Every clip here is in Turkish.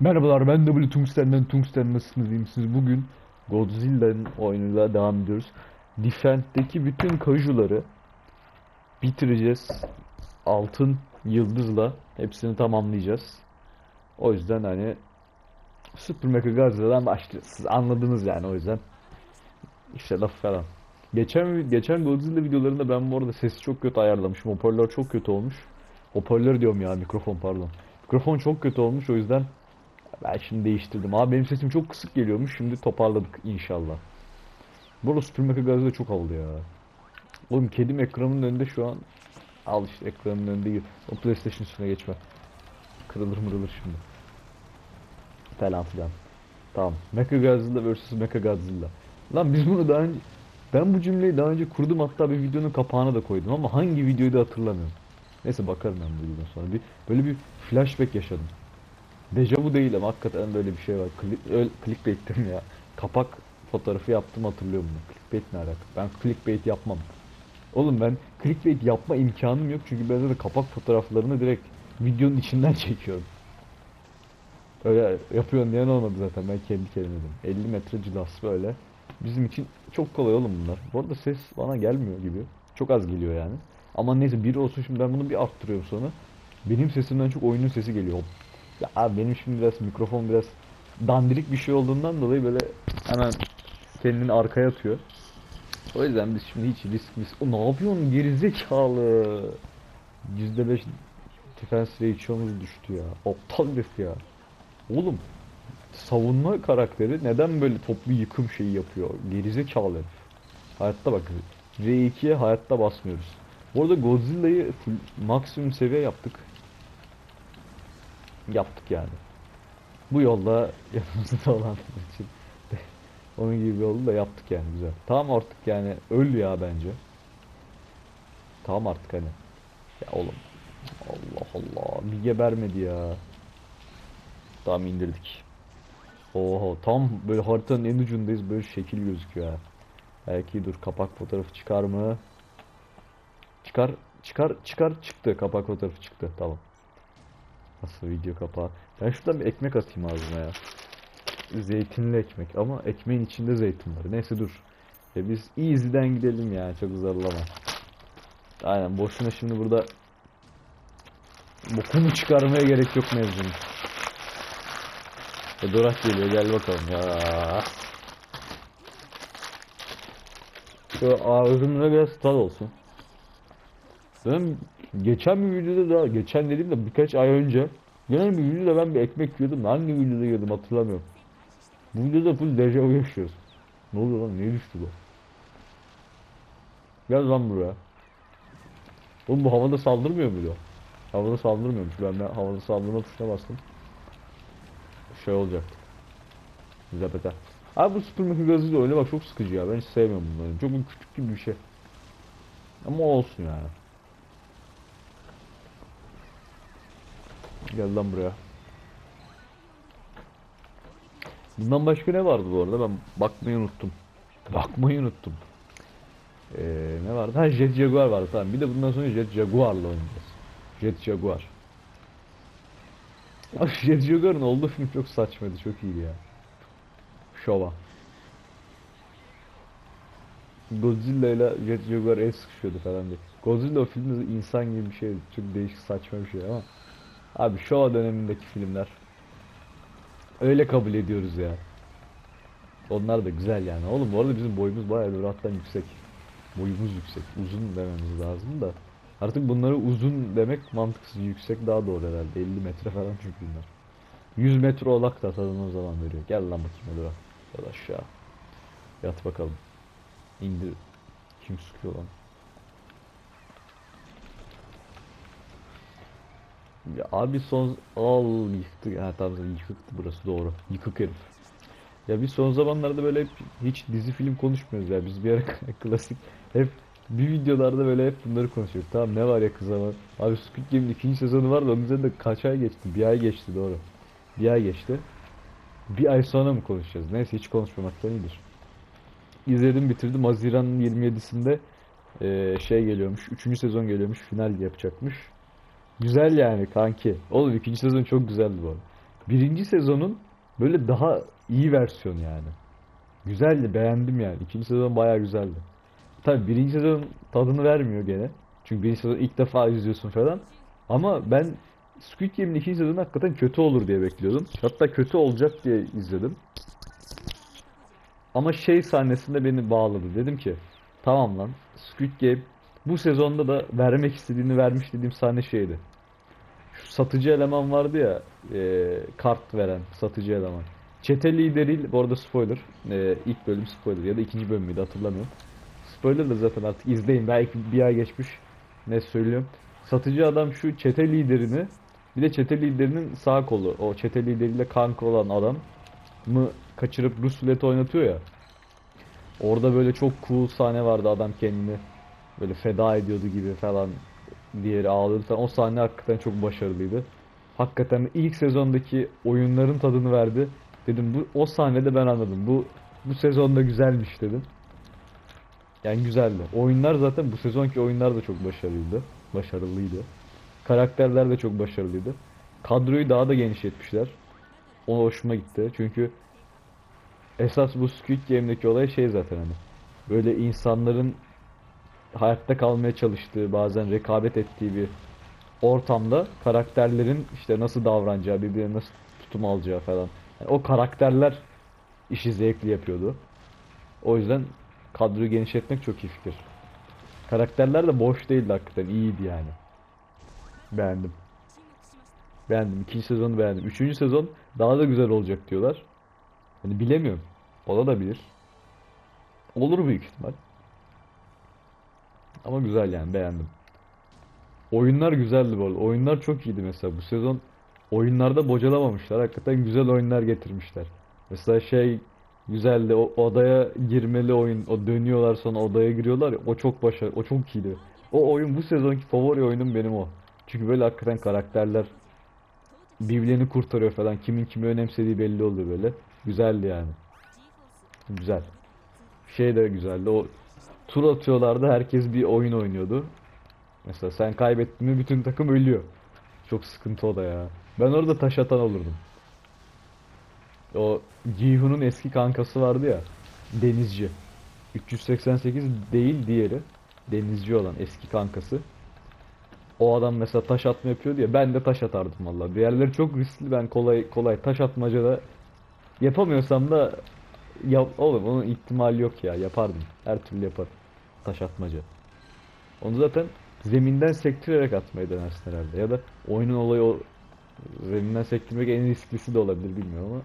Merhabalar ben W Tungsten'den Tungsten nasılsınız iyi misiniz? Bugün Godzilla'nın oyunuyla devam ediyoruz. Defend'deki bütün kajuları bitireceğiz. Altın yıldızla hepsini tamamlayacağız. O yüzden hani Super Mecha Godzilla'dan başlıyoruz. Siz anladınız yani o yüzden. İşte laf falan. Geçen geçen Godzilla videolarında ben bu arada sesi çok kötü ayarlamışım. Hoparlör çok kötü olmuş. Hoparlör diyorum ya mikrofon pardon. Mikrofon çok kötü olmuş o yüzden ben şimdi değiştirdim. Abi benim sesim çok kısık geliyormuş. Şimdi toparladık inşallah. Bu arada Super Mecha Godzilla çok havalı ya. Oğlum kedim ekranın önünde şu an. Al işte ekranın önünde gir. O PlayStation üstüne geçme. Kırılır mırılır şimdi. Falan filan. Tamam. Mecha Godzilla vs Mecha Godzilla. Lan biz bunu daha önce... Ben bu cümleyi daha önce kurdum hatta bir videonun kapağına da koydum ama hangi videoyu da hatırlamıyorum. Neyse bakarım ben bu videodan sonra. Bir, böyle bir flashback yaşadım. Dejavu değil ama hakikaten böyle bir şey var. Kli, öyle, clickbait'tim ya. Kapak fotoğrafı yaptım hatırlıyorum bunu. Clickbait ne alaka? Ben clickbait yapmam. Oğlum ben clickbait yapma imkanım yok çünkü ben de kapak fotoğraflarını direkt videonun içinden çekiyorum. Öyle yapıyorsun diyen olmadı zaten ben kendi kendime dedim. 50 metre cilas böyle. Bizim için çok kolay oğlum bunlar. Bu arada ses bana gelmiyor gibi. Çok az geliyor yani. Ama neyse biri olsun şimdi ben bunu bir arttırıyorum sonra. Benim sesimden çok oyunun sesi geliyor. Ya abi benim şimdi biraz mikrofon biraz dandirik bir şey olduğundan dolayı böyle hemen kendini arkaya atıyor. O yüzden biz şimdi hiç risk risk... O ne yapıyorsun gerizekalı? %5 defense ratio'muz düştü ya. Aptal herif ya. Oğlum savunma karakteri neden böyle toplu yıkım şeyi yapıyor? Gerizekalı herif. Hayatta bak R2'ye hayatta basmıyoruz. Bu arada Godzilla'yı maksimum seviye yaptık. Yaptık yani. Bu yolda yanımızda olan için onun gibi bir yolu da yaptık yani güzel. Tamam artık yani öl ya bence. Tamam artık hani. Ya oğlum. Allah Allah. Bir gebermedi ya. Tamam indirdik. Oha tam böyle haritanın en ucundayız böyle şekil gözüküyor ha. Belki dur kapak fotoğrafı çıkar mı? Çıkar çıkar çıkar çıktı kapak fotoğrafı çıktı tamam. Nasıl video kapağı? Ben şuradan bir ekmek atayım ağzıma ya. Zeytinli ekmek ama ekmeğin içinde zeytin var. Neyse dur. E biz easy'den gidelim ya çok zorlama. Aynen boşuna şimdi burada bokunu çıkarmaya gerek yok mevzunun. E Dorak geliyor gel bakalım ya. Şu ağzımda biraz tad olsun. Ben geçen bir videoda da geçen dediğimde birkaç ay önce genel bir videoda ben bir ekmek yiyordum. Hangi videoda yiyordum hatırlamıyorum. Bu videoda full dejavu yaşıyoruz. Ne oluyor lan? Niye düştü bu? Gel lan buraya. Oğlum bu havada saldırmıyor muydu? Havada saldırmıyormuş. Ben de havada saldırma tuşuna bastım. Şey olacaktı. Güzel beter. Abi bu Super Mecha Godzilla oynamak çok sıkıcı ya. Ben hiç sevmiyorum bunları. Çok küçük gibi bir şey. Ama olsun yani. Gel lan buraya. Bundan başka ne vardı bu arada? Ben bakmayı unuttum. Bakmayı unuttum. Ee, ne vardı? Ha Jet Jaguar vardı tamam. Bir de bundan sonra Jet Jaguar'la oynayacağız. Jet Jaguar. Abi Jet Jaguar'ın olduğu film çok saçmaydı. Çok iyiydi ya. Şova. Godzilla ile Jet Jaguar el sıkışıyordu falan diye. Godzilla o filmde insan gibi bir şeydi. Çok değişik saçma bir şey ama. Abi Showa dönemindeki filmler. Öyle kabul ediyoruz ya. Onlar da güzel yani. Oğlum bu arada bizim boyumuz bayağı bir hatta yüksek. Boyumuz yüksek. Uzun dememiz lazım da. Artık bunları uzun demek mantıksız. Yüksek daha doğru herhalde. 50 metre falan çünkü bunlar. 100 metre olak da tadını o zaman veriyor. Gel lan bakayım bak. Hadi aşağı. Yat bakalım. İndir. Kim sıkıyor lan? Ya abi son al yıktık. Ha tamam yıkıktı burası doğru. Yıkık herif. Ya biz son zamanlarda böyle hep hiç dizi film konuşmuyoruz ya. Biz bir ara klasik hep bir videolarda böyle hep bunları konuşuyoruz. Tamam ne var ya kız ama. Abi Squid Game'in ikinci sezonu var da onun üzerinde kaç ay geçti? Bir ay geçti doğru. Bir ay geçti. Bir ay sonra mı konuşacağız? Neyse hiç konuşmamaktan iyidir. İzledim bitirdim. Haziran'ın 27'sinde eee, şey geliyormuş. Üçüncü sezon geliyormuş. Final yapacakmış. Güzel yani kanki. Oğlum ikinci sezon çok güzeldi bu arada. birinci sezonun böyle daha iyi versiyonu yani. Güzeldi, beğendim yani. İkinci sezon bayağı güzeldi. Tabii birinci sezon tadını vermiyor gene. Çünkü birinci sezon ilk defa izliyorsun falan. Ama ben Squid Game'in ikinci sezonu hakikaten kötü olur diye bekliyordum. Hatta kötü olacak diye izledim. Ama şey sahnesinde beni bağladı. Dedim ki tamam lan Squid Game bu sezonda da vermek istediğini vermiş dediğim sahne şeydi. Şu satıcı eleman vardı ya e, kart veren satıcı eleman. Çete lideri bu arada spoiler. E, ilk bölüm spoiler ya da ikinci bölüm müydü hatırlamıyorum. Spoiler da zaten artık izleyin. Belki bir ay geçmiş. Ne söylüyorum. Satıcı adam şu çete liderini bir de çete liderinin sağ kolu. O çete lideriyle kanka olan adam mı kaçırıp Rus oynatıyor ya. Orada böyle çok cool sahne vardı adam kendini böyle feda ediyordu gibi falan diğeri ağlıyordu falan. O sahne hakikaten çok başarılıydı. Hakikaten ilk sezondaki oyunların tadını verdi. Dedim bu o sahnede ben anladım. Bu bu sezonda güzelmiş dedim. Yani güzeldi. Oyunlar zaten bu sezonki oyunlar da çok başarılıydı. Başarılıydı. Karakterler de çok başarılıydı. Kadroyu daha da genişletmişler. O hoşuma gitti. Çünkü esas bu Squid Game'deki olay şey zaten hani. Böyle insanların hayatta kalmaya çalıştığı, bazen rekabet ettiği bir ortamda karakterlerin işte nasıl davranacağı, birbirine nasıl tutum alacağı falan. Yani o karakterler işi zevkli yapıyordu. O yüzden kadroyu genişletmek çok iyi fikir. Karakterler de boş değildi hakikaten, iyiydi yani. Beğendim. Beğendim. İkinci sezonu beğendim. Üçüncü sezon daha da güzel olacak diyorlar. Hani bilemiyorum. Olabilir. Olur büyük ihtimal. Ama güzel yani beğendim. Oyunlar güzeldi bu arada. Oyunlar çok iyiydi mesela. Bu sezon oyunlarda bocalamamışlar. Hakikaten güzel oyunlar getirmişler. Mesela şey güzeldi. O odaya girmeli oyun. O dönüyorlar sonra odaya giriyorlar ya. O çok başarılı. O çok iyiydi. O oyun bu sezonki favori oyunum benim o. Çünkü böyle hakikaten karakterler birbirlerini kurtarıyor falan. Kimin kimi önemsediği belli oluyor böyle. Güzeldi yani. Güzel. Şey de güzeldi. O tur atıyorlardı. Herkes bir oyun oynuyordu. Mesela sen kaybettin mi bütün takım ölüyor. Çok sıkıntı o da ya. Ben orada taş atan olurdum. O Jihoon'un eski kankası vardı ya. Denizci. 388 değil diğeri. Denizci olan eski kankası. O adam mesela taş atma yapıyordu ya ben de taş atardım vallahi. Diğerleri çok riskli ben kolay kolay taş atmacada yapamıyorsam da yap oğlum onun ihtimali yok ya yapardım. Her türlü yaparım. Taş atmaca. Onu zaten zeminden sektirerek atmayı denersin herhalde. Ya da oyunun olayı o zeminden sektirmek en risklisi de olabilir bilmiyorum ama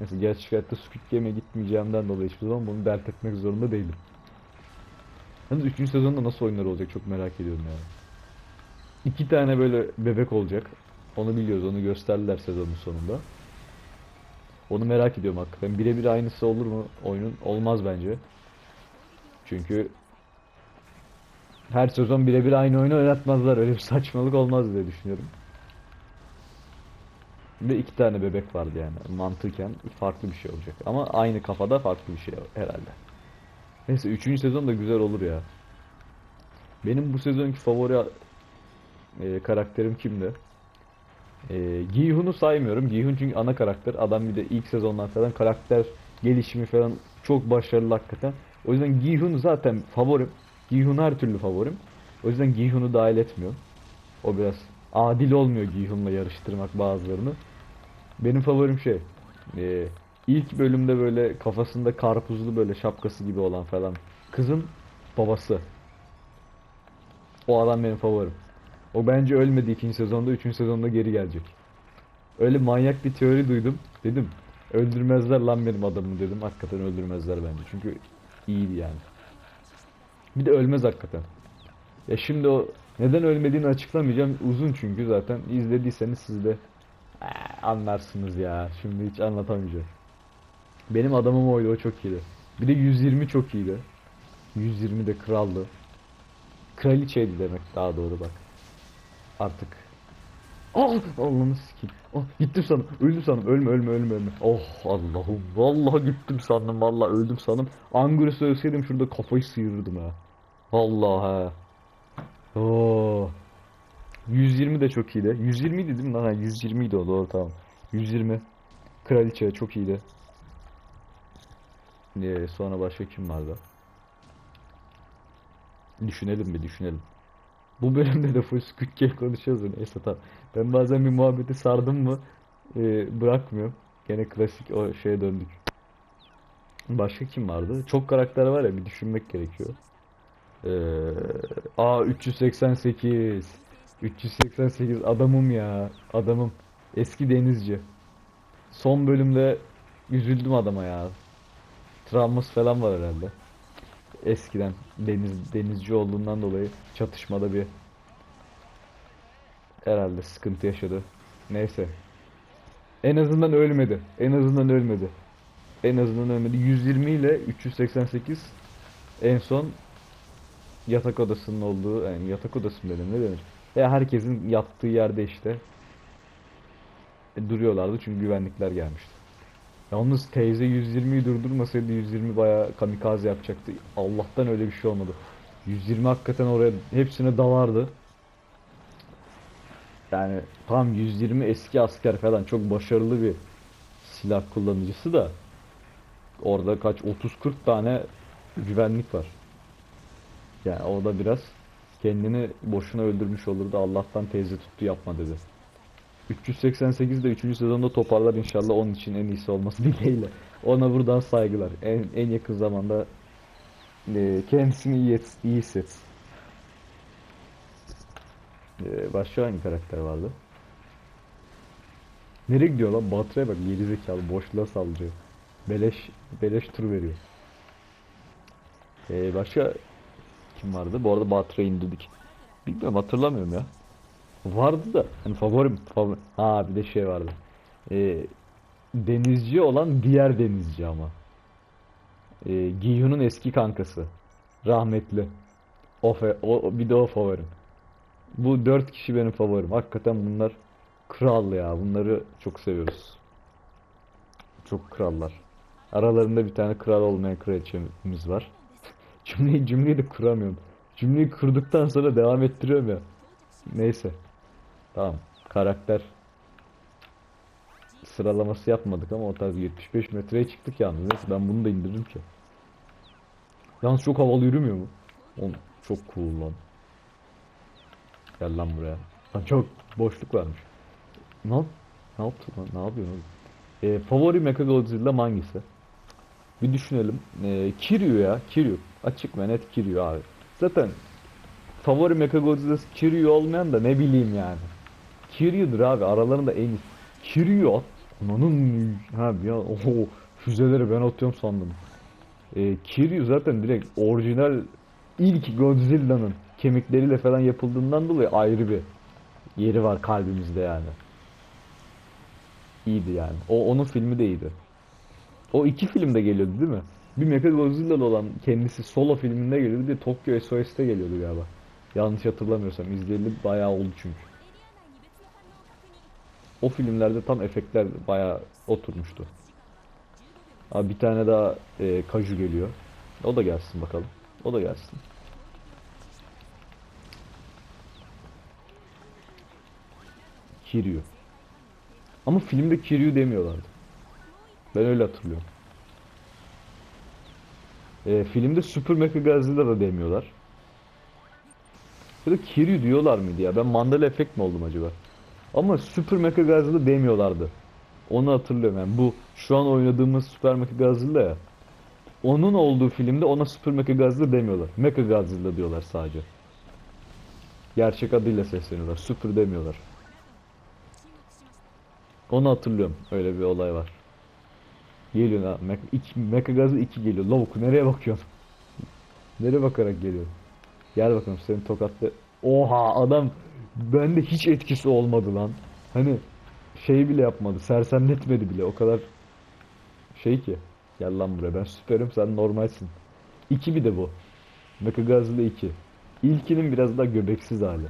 Neyse gerçek hayatta Squid Game'e gitmeyeceğimden dolayı hiçbir zaman bunu dert etmek zorunda değilim. Yalnız 3. sezonda nasıl oyunlar olacak çok merak ediyorum yani. İki tane böyle bebek olacak. Onu biliyoruz, onu gösterdiler sezonun sonunda. Onu merak ediyorum hakikaten. Birebir aynısı olur mu oyunun? Olmaz bence. Çünkü her sezon birebir aynı oyunu oynatmazlar. Öyle bir saçmalık olmaz diye düşünüyorum. Ve iki tane bebek vardı yani. Mantıken farklı bir şey olacak. Ama aynı kafada farklı bir şey herhalde. Neyse 3. sezon da güzel olur ya. Benim bu sezonki favori e, karakterim kimdi? E, Gi-hun'u saymıyorum. Gi-hun çünkü ana karakter. Adam bir de ilk sezondan falan karakter gelişimi falan çok başarılı hakikaten. O yüzden Gi-hun zaten favorim. Gi-hun her türlü favorim. O yüzden Gi-hun'u dahil etmiyorum. O biraz adil olmuyor Gi-hun'la yarıştırmak bazılarını. Benim favorim şey. E, ilk bölümde böyle kafasında karpuzlu böyle şapkası gibi olan falan. Kızın babası. O adam benim favorim. O bence ölmedi ikinci sezonda, üçüncü sezonda geri gelecek. Öyle manyak bir teori duydum. Dedim öldürmezler lan benim adamımı dedim. Hakikaten öldürmezler bence. Çünkü iyiydi yani. Bir de ölmez hakikaten. Ya şimdi o neden ölmediğini açıklamayacağım. Uzun çünkü zaten. izlediyseniz siz de ee, anlarsınız ya. Şimdi hiç anlatamayacağım. Benim adamım oydu o çok iyiydi. Bir de 120 çok iyiydi. 120 de kraldı. Kraliçeydi demek daha doğru bak. Artık. Oh Allah'ını sikeyim. Oh gittim sandım. Öldüm sandım. Ölme ölme ölme ölme. Oh Allah'ım. Vallahi gittim sandım. Vallahi öldüm sandım. Angurus'u ölseydim şurada kafayı sıyırırdım ha. Vallahi ha. Oh. 120 de çok iyiydi. 120 idi değil lan? Ha, 120 idi o doğru tamam. 120. Kraliçe çok iyiydi. Ee, sonra başka kim vardı? Düşünelim bir düşünelim. Bu bölümde de full Squid Game konuşuyoruz. Neyse tamam. Ben bazen bir muhabbeti sardım mı e, bırakmıyorum. Gene klasik o şeye döndük. Başka kim vardı? Çok karakter var ya bir düşünmek gerekiyor. Ee, aa 388. 388 adamım ya. Adamım. Eski denizci. Son bölümde üzüldüm adama ya. Travması falan var herhalde. Eskiden deniz denizci olduğundan dolayı çatışmada bir herhalde sıkıntı yaşadı. Neyse. En azından ölmedi. En azından ölmedi. En azından ölmedi. 120 ile 388 en son yatak odasının olduğu yani yatak odası mı dedim ne denir? Ya herkesin yattığı yerde işte e, duruyorlardı çünkü güvenlikler gelmişti. Yalnız teyze 120'yi durdurmasaydı 120 bayağı kamikaze yapacaktı. Allah'tan öyle bir şey olmadı. 120 hakikaten oraya hepsine dalardı. Yani tam 120 eski asker falan çok başarılı bir silah kullanıcısı da orada kaç 30-40 tane güvenlik var. Yani o da biraz kendini boşuna öldürmüş olurdu. Allah'tan teyze tuttu yapma dedi. 388 de 3. sezonda toparlar inşallah onun için en iyisi olması dileğiyle. Ona buradan saygılar. En, en yakın zamanda e, kendisini iyi, et, iyi hissetsin. E, başka hangi karakter vardı? Nereye gidiyor lan? Batı'ya bak gerizekalı boşluğa saldırıyor. Beleş beleş tur veriyor. E, başka kim vardı? Bu arada Batı'ya indirdik. Bilmiyorum hatırlamıyorum ya. Vardı da hani favorim favori. Ha bir de şey vardı. Ee, denizci olan diğer denizci ama. Ee, Giyun'un eski kankası. Rahmetli. O, o bir de o favorim. Bu dört kişi benim favorim. Hakikaten bunlar kral ya. Bunları çok seviyoruz. Çok krallar. Aralarında bir tane kral olmayan kraliçemiz var. Cümleyi cümleyi de kuramıyorum. Cümleyi kurduktan sonra devam ettiriyorum ya. Neyse. Tamam. Karakter sıralaması yapmadık ama o tarz 75 metreye çıktık yalnız. Neyse ben bunu da indiririm ki. Yalnız çok havalı yürümüyor mu? Oğlum çok cool lan. Gel lan buraya. Lan çok boşluk varmış. Ne yap? Ne yaptı lan? Ne yapıyorsun oğlum? Ee, favori Mechagodzilla hangisi? Bir düşünelim. Ee, Kiryu ya. Kiryu. Açık ve net Kiryu abi. Zaten favori Mechagodzilla'sı Kiryu olmayan da ne bileyim yani. Kiryu'dur abi. Aralarında en. Kiryu at. Ananın ha an oho füzeleri ben atıyorum sandım. Ee, Kiryu zaten direkt orijinal ilk Godzilla'nın kemikleriyle falan yapıldığından dolayı ayrı bir yeri var kalbimizde yani. İyiydi yani. O onun filmi de iyiydi. O iki filmde geliyordu değil mi? Bir Mechagodzilla'lı olan kendisi solo filminde geliyordu. Bir de Tokyo SOS'te geliyordu galiba. Yanlış hatırlamıyorsam. izleyeli bayağı oldu çünkü. O filmlerde tam efektler bayağı oturmuştu. Abi bir tane daha e, Kaju geliyor. O da gelsin bakalım. O da gelsin. Kiryu. Ama filmde Kiryu demiyorlardı. Ben öyle hatırlıyorum. E, filmde Super Mechagodzilla da demiyorlar. Ya da Kiryu diyorlar mıydı ya? Ben Mandela efekt mi oldum acaba? Ama Super Mechagodzilla demiyorlardı. Onu hatırlıyorum yani. Bu şu an oynadığımız Super Mechagodzilla ya. Onun olduğu filmde ona Super Mechagodzilla demiyorlar. Mechagodzilla diyorlar sadece. Gerçek adıyla sesleniyorlar. Super demiyorlar. Onu hatırlıyorum. Öyle bir olay var. Geliyor ha. Mecha, iki, Mechagodzilla 2 geliyor. Lavuk nereye bakıyorsun? nereye bakarak geliyor? Gel bakalım seni tokatla. Oha adam bende hiç etkisi olmadı lan. Hani şey bile yapmadı. Sersemletmedi bile. O kadar şey ki. Gel lan buraya ben süperim sen normalsin. 2 bir de bu. Mechagodzilla 2. İlkinin biraz daha göbeksiz hali.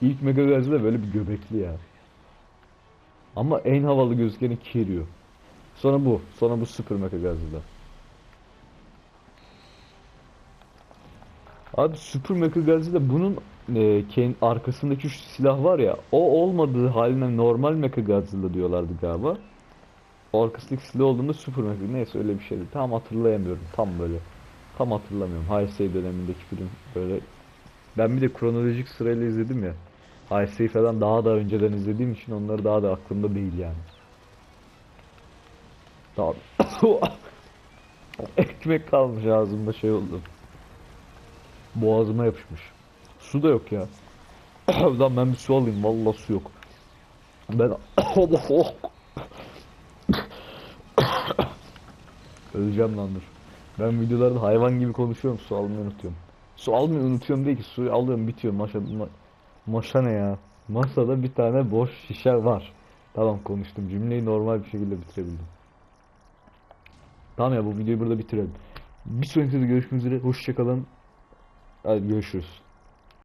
İlk Mechagodzilla böyle bir göbekli ya. Ama en havalı gözükeni Kiryu. Sonra bu. Sonra bu Super Mechagodzilla. Abi Super Mechagodzilla bunun e, kendi arkasındaki şu silah var ya o olmadığı haline normal Mechagodzilla diyorlardı galiba. O arkasındaki silah olduğunda Super Mecha neyse öyle bir şeydi. Tam hatırlayamıyorum. Tam böyle. Tam hatırlamıyorum. Heisei dönemindeki film böyle. Ben bir de kronolojik sırayla izledim ya. Heisei falan daha da önceden izlediğim için onları daha da aklımda değil yani. Daha Ekmek kalmış ağzımda şey oldu. Boğazıma yapışmış. Su da yok ya. Lan ben bir su alayım. Vallahi su yok. Ben Öleceğim lan dur. Ben videolarda hayvan gibi konuşuyorum. Su almayı unutuyorum. Su almayı unutuyorum değil ki. Suyu alıyorum bitiyor. Maşa, ma- maşa ne ya? Masada bir tane boş şişe var. Tamam konuştum. Cümleyi normal bir şekilde bitirebildim. Tamam ya bu videoyu burada bitirelim. Bir sonraki videoda görüşmek üzere. Hoşçakalın. Hadi görüşürüz.